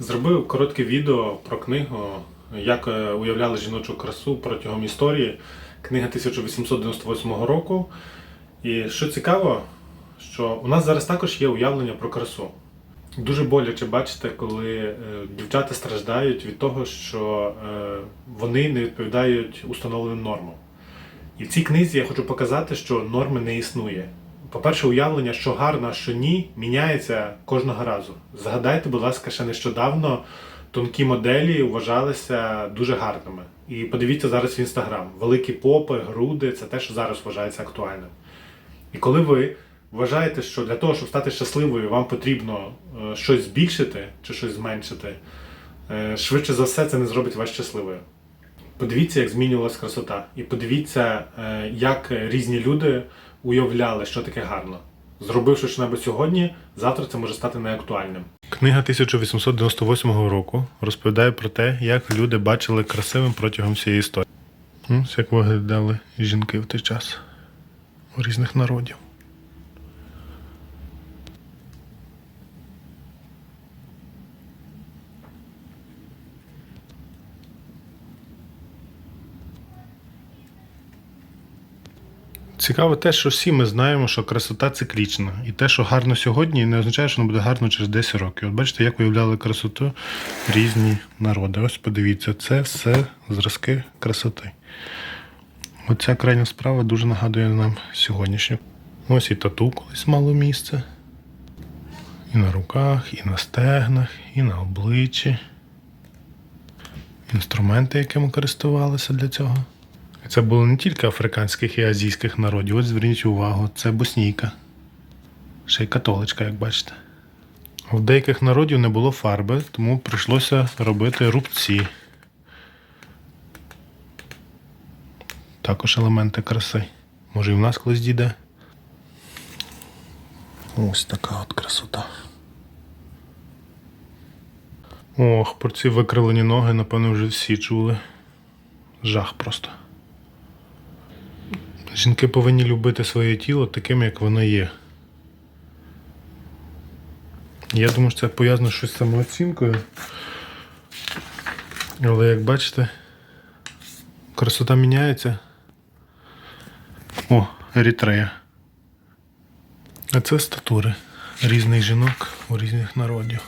Зробив коротке відео про книгу, як е, уявляли жіночу красу протягом історії. Книга 1898 року. І що цікаво, що у нас зараз також є уявлення про красу. Дуже боляче бачити, коли е, дівчата страждають від того, що е, вони не відповідають установленим нормам. І в цій книзі я хочу показати, що норми не існує. По-перше, уявлення, що гарно, а що ні, міняється кожного разу. Згадайте, будь ласка, ще нещодавно тонкі моделі вважалися дуже гарними. І подивіться зараз в інстаграм. Великі попи, груди це те, що зараз вважається актуальним. І коли ви вважаєте, що для того, щоб стати щасливою, вам потрібно е, щось збільшити чи щось зменшити, е, швидше за все це не зробить вас щасливою. Подивіться, як змінювалась красота, і подивіться, е, як різні люди уявляли, що таке гарно. Зробивши що-небудь сьогодні, завтра це може стати неактуальним. Книга 1898 року розповідає про те, як люди бачили красивим протягом всієї історії. Ось як виглядали жінки в той час у різних народів. Цікаво те, що всі ми знаємо, що красота циклічна. І те, що гарно сьогодні, не означає, що воно буде гарно через 10 років. От бачите, як уявляли красоту різні народи. Ось подивіться, це все зразки красоти. Оця крайня справа дуже нагадує нам сьогоднішню. Ось і тату колись мало місце. І на руках, і на стегнах, і на обличчі. Інструменти, якими користувалися для цього. Це було не тільки африканських і азійських народів. Ось зверніть увагу, це боснійка. Ще й католичка, як бачите. В деяких народів не було фарби, тому прийшлося робити рубці. Також елементи краси. Може і в нас колись дійде. Ось така от красота. Ох, про ці викривлені ноги, напевно, вже всі чули. Жах просто. Жінки повинні любити своє тіло таким, як воно є. Я думаю, що це пов'язано щось з самооцінкою. Але як бачите, красота міняється. О, Ерітрея. А це статури різних жінок у різних народів.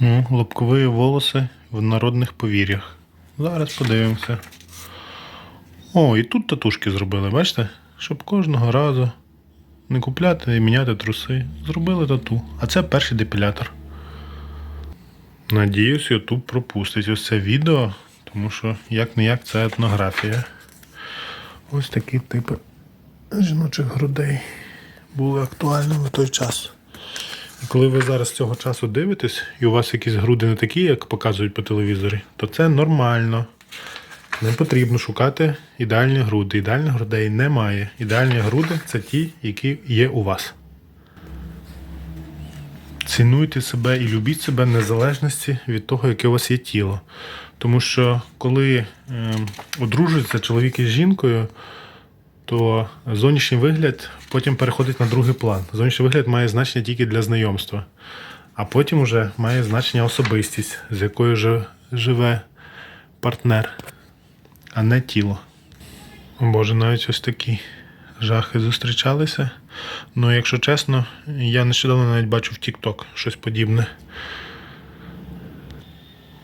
Ну, лобкові волоси в народних повір'ях. Зараз подивимося. О, і тут татушки зробили, бачите? Щоб кожного разу не купляти і міняти труси. Зробили тату. А це перший депілятор. Надіюсь, YouTube пропустить ось це відео, тому що як не як це етнографія. Ось такі типи жіночих грудей були актуальними в той час. Коли ви зараз цього часу дивитесь, і у вас якісь груди не такі, як показують по телевізорі, то це нормально. Не потрібно шукати ідеальні груди. Ідеальних грудей немає. Ідеальні груди це ті, які є у вас. Цінуйте себе і любіть себе в незалежності від того, яке у вас є тіло. Тому що коли е, одружується чоловік із жінкою, то зовнішній вигляд потім переходить на другий план. Зовнішній вигляд має значення тільки для знайомства, а потім вже має значення особистість, з якою жи- живе партнер, а не тіло. Боже, навіть ось такі жахи зустрічалися. Ну, якщо чесно, я нещодавно навіть бачив в TikTok щось подібне.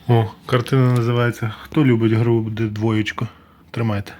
О, картина називається Хто любить гру двоєчку? Тримайте.